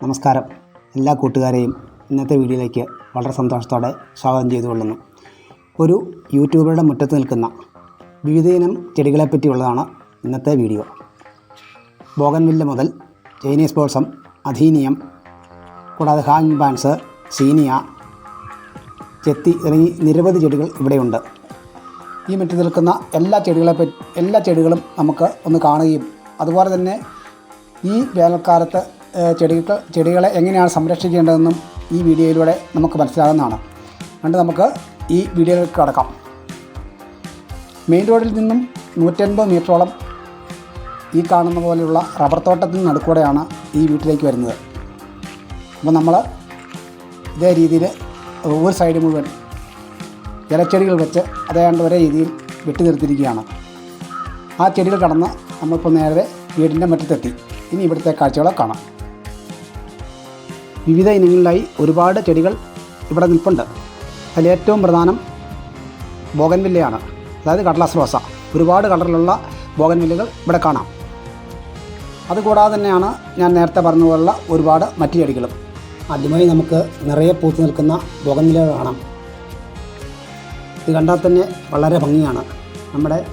നമസ്കാരം. എല്ലാ കൂട്ടുകാരെയും ഇന്നത്തെ വീഡിയോയിലേക്ക് വളരെ സന്തോഷത്തോടെ സ്വാഗതം ചെയ്തുകൊള്ളുന്നു. ഒരു യൂട്യൂബറുടെ മുറ്റത്ത് നിൽക്കുന്ന വിവിധയിനം ചെടികളെ പറ്റിയുള്ളതാണ് ഇന്നത്തെ വീഡിയോ. ബോഗൻവില്ല മുതൽ ചൈനീസ് ബോൾസം അധീനിയം കൂടാതെ ഹാങ് ബാൻസ് സീനിയ ചെത്തി തുടങ്ങി നിരവധി ചെടികൾ ഇവിടെയുണ്ട്. ഈ മുറ്റത്ത് നിൽക്കുന്ന എല്ലാ ചെടികളെ എല്ലാ ചെടികളും നമുക്ക് ഒന്ന് കാണുകയും അതുപോലെ തന്നെ ഈ വേനൽക്കാലത്ത് ചെടികൾ ചെടികളെ എങ്ങനെയാണ് സംരക്ഷിക്കേണ്ടതെന്നും ഈ വീഡിയോയിലൂടെ നമുക്ക് മനസ്സിലാകുന്നതാണ്. അതുകൊണ്ട് നമുക്ക് ഈ വീഡിയോയിലേക്ക് കടക്കാം. മെയിൻ റോഡിൽ നിന്നും നൂറ്റൻപത് മീറ്ററോളം ഈ കാണുന്ന പോലെയുള്ള റബ്ബർ തോട്ടത്തിന് നടുക്കൂടെയാണ് ഈ വീട്ടിലേക്ക് വരുന്നത്. അപ്പോൾ നമ്മൾ ഇതേ രീതിയിൽ ഒരു സൈഡ് മുഴുവൻ ഇലച്ചെടികൾ വെച്ച് അതേണ്ട ഒരേ രീതിയിൽ വെട്ടി നിർത്തിയിരിക്കുകയാണ്. ആ ചെടികൾ കടന്ന് നമ്മളിപ്പോൾ നേരെ വീടിന്റെ മറ്റത്തെത്തി. ഇനി ഇവിടുത്തെ കാഴ്ചകളെ കാണാം. വിവിധ ഇനങ്ങളിലായി ഒരുപാട് ചെടികൾ ഇവിടെ നിൽപ്പുണ്ട്. അതിലേറ്റവും പ്രധാനം ബോഗൻവില്ലയാണ്. അതായത് കടലാസ് റോസ. ഒരുപാട് കളറിലുള്ള ബോഗൻവില്ലകൾ ഇവിടെ കാണാം. അതുകൂടാതെ തന്നെയാണ് ഞാൻ നേരത്തെ പറഞ്ഞതുപോലുള്ള ഒരുപാട് മറ്റു ചെടികളും. ആദ്യമായി നമുക്ക് നിറയെ പൂത്തു നിൽക്കുന്ന ബോഗൻവില്ലകൾ കാണാം. ഇത് കണ്ടാൽ തന്നെ വളരെ ഭംഗിയാണ്. നമ്മുടെ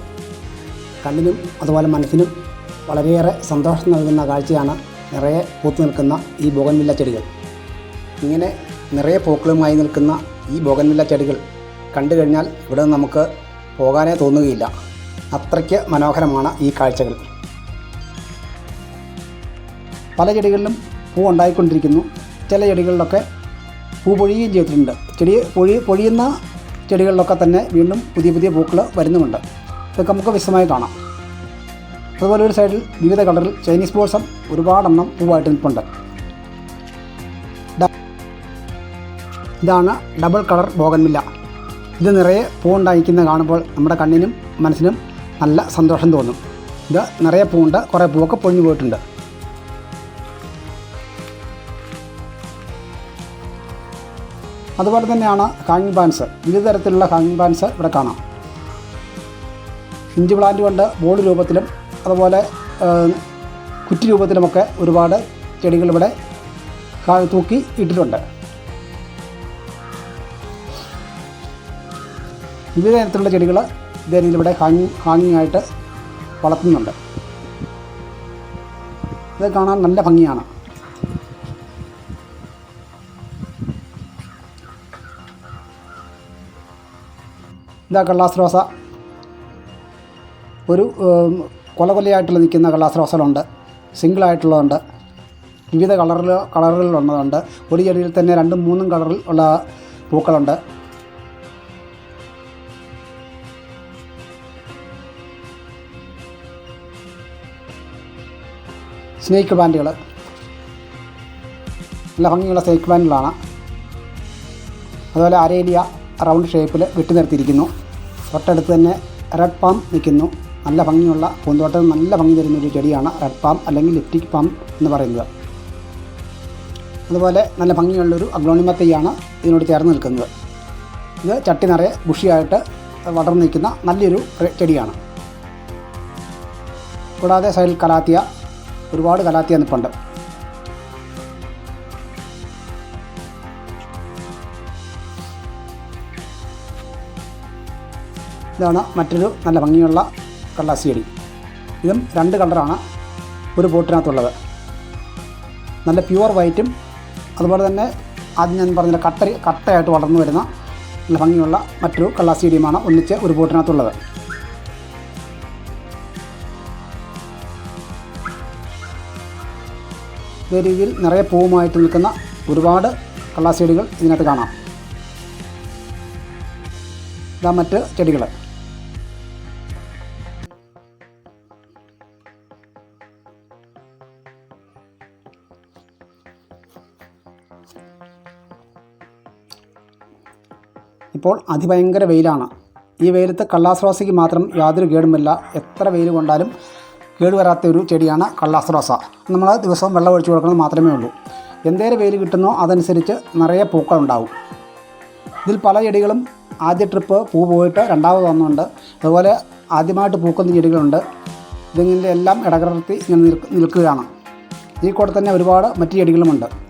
കണ്ണിനും അതുപോലെ മനസ്സിനും വളരെയേറെ സന്തോഷം നൽകുന്ന കാഴ്ചയാണ് നിറയെ പൂത്തു നിൽക്കുന്ന ഈ ബോഗൻവില്ല ചെടികൾ. ഇങ്ങനെ നിറയെ പൂക്കളുമായി നിൽക്കുന്ന ഈ ബോഗൻവില്ല ചെടികൾ കണ്ടു കഴിഞ്ഞാൽ ഇവിടെ നമുക്ക് പോകാനേ തോന്നുകയില്ല. അത്രയ്ക്ക് മനോഹരമാണ് ഈ കാഴ്ചകൾ. പല ചെടികളിലും പൂ ഉണ്ടായിക്കൊണ്ടിരിക്കുന്നു. ചില ചെടികളിലൊക്കെ പൂ പൊഴിയുകയും ചെയ്തിട്ടുണ്ട്. ചെടി പൊഴി പൊഴിയുന്ന ചെടികളിലൊക്കെ തന്നെ വീണ്ടും പുതിയ പുതിയ പൂക്കൾ വരുന്നുമുണ്ട്. ഇതൊക്കെ നമുക്ക് വിശദമായി കാണാം. അതുപോലെ ഒരു സൈഡിൽ വിവിധ കളറിൽ ചൈനീസ് ബോൾസം ഒരുപാടെണ്ണം പൂവായിട്ട് നിൽപ്പുണ്ട്. ഇതാണ് ഡബിൾ കളർ ബോഗൻമില്ല ഇത് നിറയെ പൂവുണ്ടായിരിക്കുന്ന കാണുമ്പോൾ നമ്മുടെ കണ്ണിനും മനസ്സിനും നല്ല സന്തോഷം തോന്നും. ഇത് നിറയെ പൂവുണ്ട് കുറേ പൂവൊക്കെ പൊഴിഞ്ഞു പോയിട്ടുണ്ട്. അതുപോലെ തന്നെയാണ് ഹാങ്ങിങ് പാൻസ് വിവിധ തരത്തിലുള്ള ഹാങ്ങിങ് പാൻസ് ഇവിടെ കാണാം. ഇഞ്ചി പ്ലാന്റ് കൊണ്ട് ബോർഡ് രൂപത്തിലും അതുപോലെ കുറ്റി രൂപത്തിലുമൊക്കെ ഒരുപാട് ചെടികൾ ഇവിടെ തൂക്കി ഇട്ടിട്ടുണ്ട്. വിവിധ തരത്തിലുള്ള ചെടികൾ ഇതേ രീതിയിൽ ഇവിടെ ഹാങ്ങിങ് ഹാങ്ങിങ് ആയിട്ട് വളർത്തുന്നുണ്ട്. ഇത് കാണാൻ നല്ല ഭംഗിയാണ്. ഇതാ കള്ളാസ് റോസ. ഒരു കൊല കൊലയായിട്ടുള്ള നിൽക്കുന്ന കള്ളാസ് സിംഗിളായിട്ടുള്ളതുണ്ട്. വിവിധ കളറിൽ കളറുകളിലുള്ളതുണ്ട്. ഒരു ചെടിയിൽ തന്നെ രണ്ടും മൂന്നും കളറിൽ ഉള്ള പൂക്കളുണ്ട്. സ്നേക്ക് പാന്റുകൾ. നല്ല ഭംഗിയുള്ള സ്നേക്ക് പാന്റുകളാണ്. അതുപോലെ അരേലിയ റൗണ്ട് ഷേപ്പിൽ വെട്ടി നിർത്തിയിരിക്കുന്നു. തൊട്ടടുത്ത് തന്നെ റെഡ് പാം നിൽക്കുന്നു. നല്ല ഭംഗിയുള്ള പൂന്തോട്ടം നല്ല ഭംഗി തരുന്ന ഒരു ചെടിയാണ് റെഡ് പാം അല്ലെങ്കിൽ ലിപ്റ്റിക് പാം എന്ന് പറയുന്നത്. അതുപോലെ നല്ല ഭംഗിയുള്ളൊരു അഗ്ലോണിമത്തയാണ് ഇതിനോട് ചേർന്ന് നിൽക്കുന്നത്. ഇത് ചട്ടി നിറയെ ബുഷിയായിട്ട് വളർന്നു നിൽക്കുന്ന നല്ലൊരു ചെടിയാണ്. കൂടാതെ സൈഡിൽ കലാത്തിയ ഒരുപാട് കലാത്തിയ നിൽപ്പുണ്ട് ഇതാണ് മറ്റൊരു നല്ല ഭംഗിയുള്ള കള്ളാസിയടി ഇതും രണ്ട് കളറാണ് ഒരു ബോട്ടിനകത്തുള്ളത്. നല്ല പ്യുവർ വൈറ്റും അതുപോലെ തന്നെ ആദ്യം ഞാൻ പറഞ്ഞ കട്ട കട്ടയായിട്ട് വളർന്നു വരുന്ന നല്ല ഭംഗിയുള്ള മറ്റൊരു കള്ളാസിയടിയുമാണ് ഒന്നിച്ച് ഒരു പോട്ടിനകത്തുള്ളത് രീതിയിൽ നിറയെ പൂവുമായിട്ട് നിൽക്കുന്ന ഒരുപാട് കള്ളാസി ചെടികൾ ഇതിനകത്ത് കാണാം. ഇതാ മറ്റ് ചെടികൾ. ഇപ്പോൾ അതിഭയങ്കര വെയിലാണ്. ഈ വെയിലത്ത് കള്ളാശ്വാസിക്ക് മാത്രം യാതൊരു കേടുമില്ല. എത്ര വെയിൽ കൊണ്ടാലും കേടുവരാത്ത ഒരു ചെടിയാണ് കള്ളാസ് റോസ നമ്മൾ ദിവസവും വെള്ളം ഒഴിച്ചു കൊടുക്കുന്നത് മാത്രമേ ഉള്ളൂ. എന്തേരം വെയിൽ കിട്ടുന്നോ അതനുസരിച്ച് നിറയെ പൂക്കളുണ്ടാവും. ഇതിൽ പല ചെടികളും ആദ്യ ട്രിപ്പ് പൂ പോയിട്ട് രണ്ടാമത് വന്നുണ്ട്. അതുപോലെ ആദ്യമായിട്ട് പൂക്കുന്ന ചെടികളുണ്ട്. ഇതിന്റെ എല്ലാം ഇടകലർത്തി ഇങ്ങനെ നിൽക്കുകയാണ്. ഈ കൂടെ തന്നെ ഒരുപാട് മറ്റു ചെടികളുമുണ്ട്.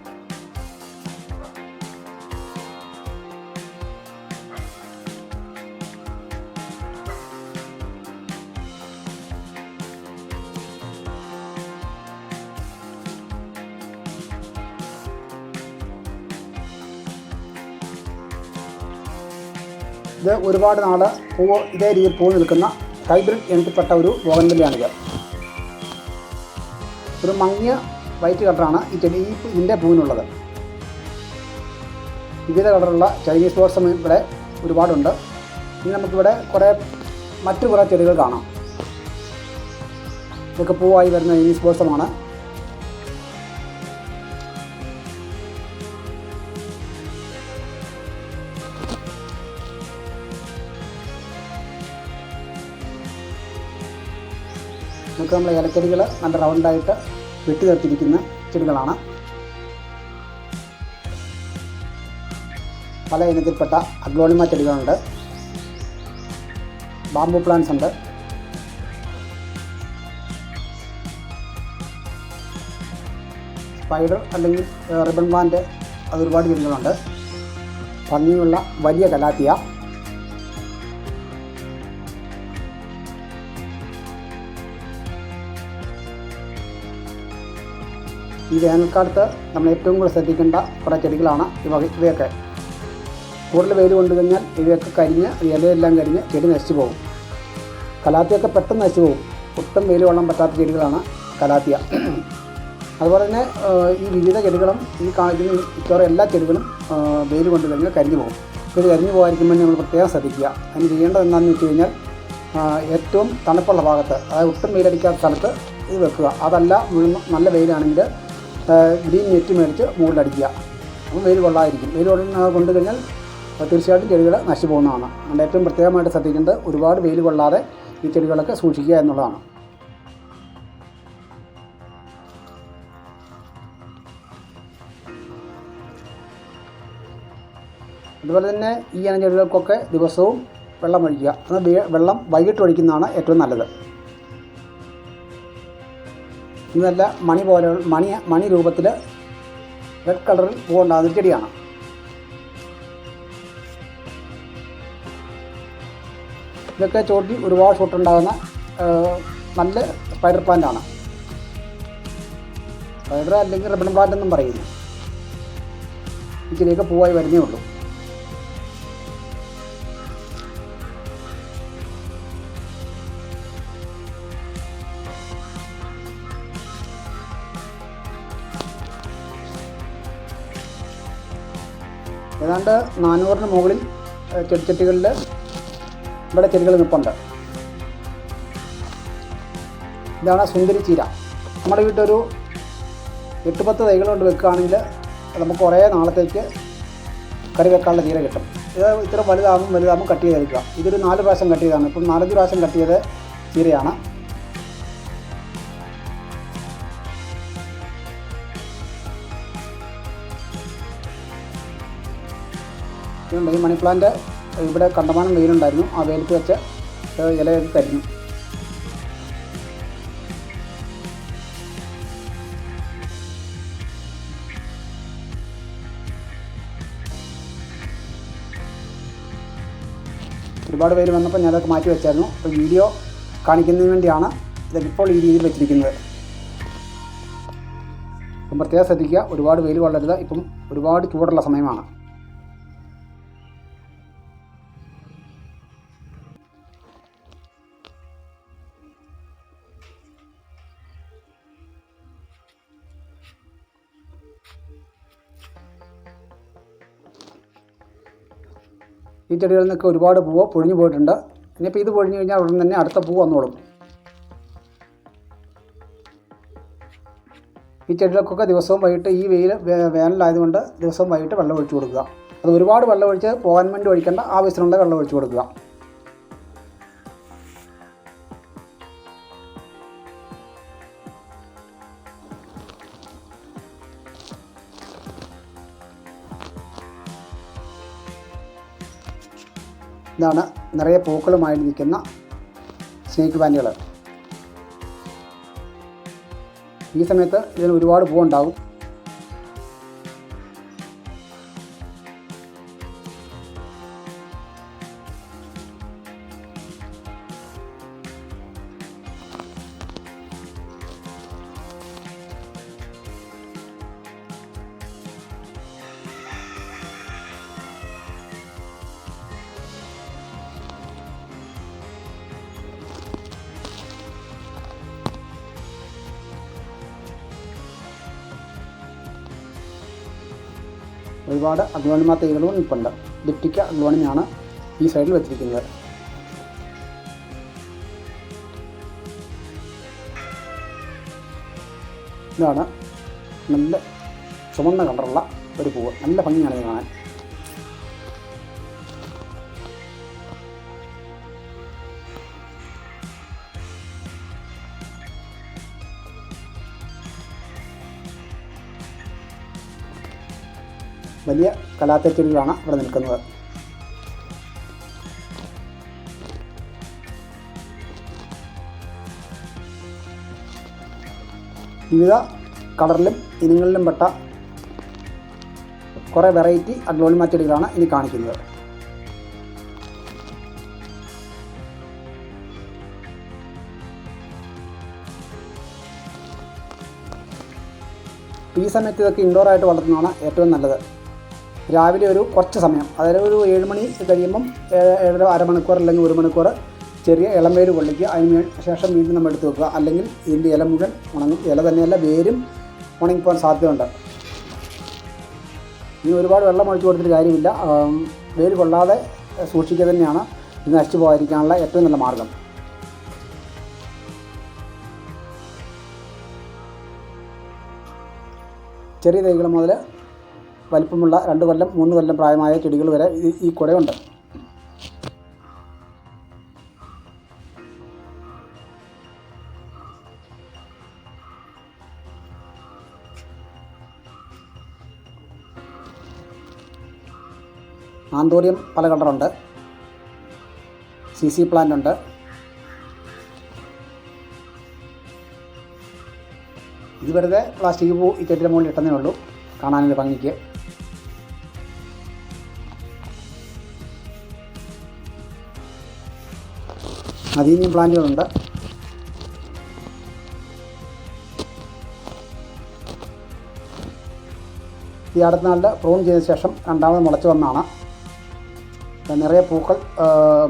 ഇത് ഒരുപാട് നാൾ പൂവ് ഇതേ രീതിയിൽ പൂ നിൽക്കുന്ന ഹൈബ്രിഡ് ഇനത്തിൽപ്പെട്ട ഒരു ബോഗൻവില്ലയാണിത് ഒരു മങ്ങിയ വൈറ്റ് കളറാണ് ഈ ചെടി ഈ ഇതിന്റെ പൂവിനുള്ളത്. വിവിധ കളറുള്ള ചൈനീസ് ബ്ലോസം ഇവിടെ ഒരുപാടുണ്ട്. ഇനി നമുക്കിവിടെ കുറേ മറ്റു കുറേ ചെടികൾ കാണാം. ഇതൊക്കെ പൂവായി വരുന്ന ചൈനീസ് ബ്ലോസമാണ് നമുക്ക് നമ്മൾ ഇലച്ചെടികൾ നല്ല റൗണ്ടായിട്ട് വെട്ടി തീർത്തിരിക്കുന്ന ചെടികളാണ്. പല ഇനത്തിൽപ്പെട്ട അഗ്ലോണിമ ചെടികളുണ്ട്. ബാംബു പ്ലാന്റ്സ് ഉണ്ട്. സ്പൈഡർ അല്ലെങ്കിൽ റിബൺ പ്ലാന്റ് അത് ഒരുപാട് ചെടികളുണ്ട്. ഭംഗിയുള്ള വലിയ കലാത്തിയ ഈ വേനൽക്കാലത്ത് നമ്മൾ ഏറ്റവും കൂടുതൽ ശ്രദ്ധിക്കേണ്ട കുറേ ചെടികളാണ് ഇവ ഇവയൊക്കെ. കൂടുതൽ വെയിൽ കൊണ്ടു കഴിഞ്ഞാൽ ഇവയൊക്കെ കരിഞ്ഞ് ഇലയെല്ലാം കരിഞ്ഞ് ചെടി നശിച്ചു പോകും. കലാത്തിയൊക്കെ പെട്ടെന്ന് നശിച്ചു പോകും. ഒട്ടും വെയിൽ കൊള്ളാൻ പറ്റാത്ത ചെടികളാണ് കലാത്തിയ. അതുപോലെ തന്നെ ഈ വിവിധ ചെടികളും ഈ കാണിക്കുന്ന മിക്കവാറും എല്ലാ ചെടികളും വെയിൽ കൊണ്ടു കഴിഞ്ഞാൽ കരിഞ്ഞു പോകും. ഇത് കരിഞ്ഞു പോകാതിരിക്കുമ്പോൾ നമ്മൾ പ്രത്യേകം ശ്രദ്ധിക്കുക. അതിന് ചെയ്യേണ്ടത് എന്താണെന്ന് വെച്ച് കഴിഞ്ഞാൽ ഏറ്റവും തണുപ്പുള്ള ഭാഗത്ത് അതായത് ഒട്ടും വെയിലടിക്കാത്ത സ്ഥലത്ത് ഇത് വെക്കുക. അതല്ല നല്ല വെയിലാണെങ്കിൽ ഗ്രീൻ നെറ്റ് മേടിച്ച് മുകളിലടിക്കുക. അപ്പോൾ വെയിൽ കൊള്ളാതിരിക്കും വെയിൽ കൊള്ളുന്ന കൊണ്ടു കഴിഞ്ഞാൽ തീർച്ചയായിട്ടും ചെടികൾ നശിച്ചു പോകുന്നതാണ്. അതുകൊണ്ട് ഏറ്റവും പ്രത്യേകമായിട്ട് ശ്രദ്ധിക്കേണ്ടത് ഒരുപാട് വെയിൽ കൊള്ളാതെ ഈ ചെടികളൊക്കെ സൂക്ഷിക്കുക എന്നുള്ളതാണ്. അതുപോലെ തന്നെ ഈ ഇനം ചെടികൾക്കൊക്കെ ദിവസവും വെള്ളം ഒഴിക്കുക. അത് വെള്ളം വൈകിട്ട് ഒഴിക്കുന്നതാണ് ഏറ്റവും നല്ലത്. ഇത് നല്ല മണി പോലെ മണി മണി രൂപത്തിൽ റെഡ് കളറിൽ പൂവുണ്ടാകുന്ന ചെടിയാണ്. ഇതൊക്കെ ചോട്ടി ഒരുപാട് ഷോട്ടുണ്ടാകുന്ന നല്ല സ്പൈഡർ പ്ലാന്റ് ആണ്. സ്പൈഡർ അല്ലെങ്കിൽ റബ്ബൺ പ്ലാന്റ് എന്നും പറയുന്നു. ഇച്ചിരിയൊക്കെ പൂവായി വരുന്നേ ഉള്ളൂ. ഏതാണ്ട് നാനൂറിന് മുകളിൽ ചെടിച്ചട്ടികളിൽ ഇവിടെ ചെടികൾ നിൽപ്പുണ്ട് ഇതാണ് സുന്ദരി ചീര. നമ്മുടെ വീട്ടൊരു എട്ട് പത്ത് തൈകൾ കൊണ്ട് വെക്കുകയാണെങ്കിൽ നമുക്ക് കുറേ നാളത്തേക്ക് കറി വെക്കാനുള്ള ചീര കിട്ടും. ഇത് ഇത്ര വലുതാകും വലുതാകുമ്പോൾ കട്ട് ചെയ്തെടുക്കുക ഇതൊരു നാല് പ്രാവശ്യം കട്ട് ചെയ്താണ് ഇപ്പം നാലഞ്ച് പ്രാവശ്യം കട്ട് ചെയ്ത ചീരയാണ്. ഇതുണ്ട്. ഈ മണി പ്ലാന്റ് ഇവിടെ കണ്ടമാനം വെയിലുണ്ടായിരുന്നു. ആ വെയിലത്ത് വെച്ച് ഇലയൊക്കെ കരിഞ്ഞു. ഒരുപാട് പേര് വന്നപ്പോൾ ഞാനതൊക്കെ മാറ്റി വെച്ചായിരുന്നു. അപ്പോൾ വീഡിയോ കാണിക്കുന്നതിന് വേണ്ടിയാണ് ഇതിപ്പോൾ ഈ രീതിയിൽ വെച്ചിരിക്കുന്നത്. അപ്പം പ്രത്യേകം ശ്രദ്ധിക്കുക. ഒരുപാട് വെയിൽ കൊള്ളരുത്. ഇപ്പം ഒരുപാട് ചൂടുള്ള സമയമാണ്. ഈ ചെടികളിൽ നിന്നൊക്കെ ഒരുപാട് പൂവ് പൊഴിഞ്ഞു പോയിട്ടുണ്ട്. ഇനിയിപ്പോൾ ഇത് പൊഴിഞ്ഞു കഴിഞ്ഞാൽ ഉടൻ തന്നെ അടുത്ത പൂ വന്നോളും. ഈ ചെടികൾക്കൊക്കെ ദിവസവും വൈകിട്ട് ഈ വെയിൽ വേനലായതുകൊണ്ട് ദിവസവും വൈകിട്ട് വെള്ളം ഒഴിച്ചു കൊടുക്കുക. അത് ഒരുപാട് വെള്ളം ഒഴിച്ച് പോകാൻ വേണ്ടി ഒഴിക്കേണ്ട ആവശ്യത്തിനുള്ള വെള്ളം ഒഴിച്ചു കൊടുക്കുക. ഇതാണ് നിറയെ പൂക്കളുമായി നിൽക്കുന്ന സ്നേക്ക് പാന്റുകൾ ഈ സമയത്ത് ഇതിന് ഒരുപാട് പൂവുണ്ടാകും ഒരുപാട് അഗ്ലോണിമ തൈകളും നിൽപ്പുണ്ട് ലിപ്റ്റിക്ക അഗ്ലോണിമയാണ് ഈ സൈഡിൽ വെച്ചിരിക്കുന്നത്. ഇതാണ് നല്ല ചുമന്ന കളറുള്ള ഒരു പൂവ്. നല്ല ഭംഗിയാണ് ഇത് കാണാൻ. വലിയ കലാത്തെറ്റുകളാണ് ഇവിടെ നിൽക്കുന്നത്. വിവിധ കളറിലും ഇനങ്ങളിലും പെട്ട കുറേ വെറൈറ്റി അഗ്ലോളിമ ചെടികളാണ് ഇനി കാണിക്കുന്നത്. ഈ സമയത്ത് ഇതൊക്കെ ഇൻഡോർ ആയിട്ട് വളർത്തുന്നതാണ് ഏറ്റവും നല്ലത്. രാവിലെ ഒരു കുറച്ച് സമയം. അതായത് ഒരു ഏഴ് മണി കഴിയുമ്പം ഏഴ് ഏഴര അരമണിക്കൂർ അല്ലെങ്കിൽ ഒരു മണിക്കൂർ ചെറിയ ഇളം വേര് കൊള്ളിക്കുക. അതിന് ശേഷം വീണ്ടും നമ്മൾ എടുത്ത് വെക്കുക. അല്ലെങ്കിൽ ഇതിന്റെ ഇല മുഴുവൻ ഉണങ്ങും ഇല തന്നെയല്ല വേരും ഉണങ്ങിപ്പോകാൻ സാധ്യതയുണ്ട്. ഇനി ഒരുപാട് വെള്ളം ഒഴിച്ചു കൊടുത്തിട്ട് കാര്യമില്ല. വേര് കൊള്ളാതെ സൂക്ഷിക്കുക തന്നെയാണ് ഇത് നശിച്ചു പോകാതിരിക്കാനുള്ള ഏറ്റവും നല്ല മാർഗം. ചെറിയ തൈകൾ മുതൽ വലിപ്പമുള്ള രണ്ട് കൊല്ലം മൂന്ന് കൊല്ലം പ്രായമായ ചെടികൾ വരെ ഈ കുടയുണ്ട്. ആന്തോറിയം പല കളറുണ്ട്. സി സി പ്ലാന്റ് ഉണ്ട്. ഇത് വെറുതെ പ്ലാസ്റ്റിക് പൂ ഈ ചെടിയുടെ മുകളിൽ ഇട്ടതേ ഉള്ളൂ. കാണാനൊരു ഭംഗിക്ക്. അതീനിയം പ്ലാന്റുകളുണ്ട്. ഈ അടുത്ത നാളിൽ പ്രൂൺ ചെയ്ത ശേഷം രണ്ടാമത് മുളച്ച് വന്നാണ്. നിറയെ പൂക്കൾ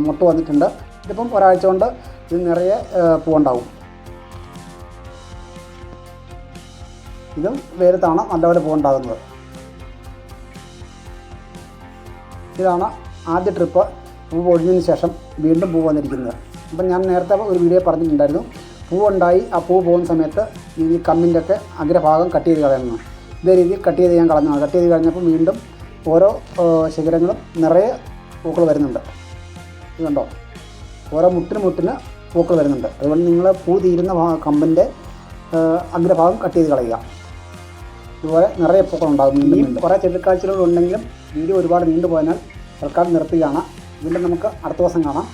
മുട്ട് വന്നിട്ടുണ്ട്. ഇതിപ്പം ഒരാഴ്ച കൊണ്ട് ഇത് നിറയെ പൂവുണ്ടാവും. ഇതും വേലത്താണ് നല്ലപോലെ പൂവുണ്ടാകുന്നത്. ഇതാണ് ആദ്യ ട്രിപ്പ്. പൂ പൊഴിഞ്ഞതിന് ശേഷം വീണ്ടും പൂ വന്നിരിക്കുന്നത്. അപ്പം ഞാൻ നേരത്തെ ഒരു വീഡിയോ പറഞ്ഞിട്ടുണ്ടായിരുന്നു. പൂവുണ്ടായി ആ പൂ പോകുന്ന സമയത്ത് ഈ കമ്മിന്റെ ഒക്കെ അഗ്രഭാഗം കട്ട് ചെയ്ത് കളയുന്നു ഇതേ രീതിയിൽ കട്ട് ചെയ്ത് ഞാൻ കളഞ്ഞതാണ്. കട്ട് ചെയ്ത് കഴിഞ്ഞപ്പോൾ വീണ്ടും ഓരോ ശിഖരങ്ങളും നിറയെ പൂക്കൾ വരുന്നുണ്ട്. ഇത് കണ്ടോ? ഓരോ മുട്ടിന് മുട്ടിന് പൂക്കൾ വരുന്നുണ്ട്. അതുകൊണ്ട് നിങ്ങൾ പൂ തീരുന്ന ഭാഗം കമ്പിന്റെ അഗ്രഭാഗം കട്ട് ചെയ്ത് കളയുക. ഇതുപോലെ നിറയെ പൂക്കൾ ഉണ്ടാകും. വീണ്ടും കുറേ ചെറുക്കാഴ്ചകളുണ്ടെങ്കിലും വീഡിയോ ഒരുപാട് നീണ്ടുപോയതിനാൽ തൽക്കാലം നിർത്തുകയാണ്. വീണ്ടും നമുക്ക് അടുത്ത ദിവസം കാണാം.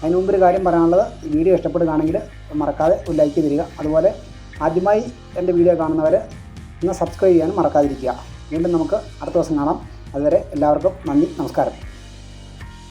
അതിന് മുമ്പ് ഒരു കാര്യം പറയാനുള്ളത് വീഡിയോ ഇഷ്ടപ്പെടുകയാണെങ്കിൽ മറക്കാതെ ഒരു ലൈക്ക് തരിക. അതുപോലെ ആദ്യമായി എന്റെ വീഡിയോ കാണുന്നവർ ഒന്ന് സബ്സ്ക്രൈബ് ചെയ്യാനും മറക്കാതിരിക്കുക. വീണ്ടും നമുക്ക് അടുത്ത ദിവസം കാണാം. അതുവരെ എല്ലാവർക്കും നന്ദി നമസ്കാരം.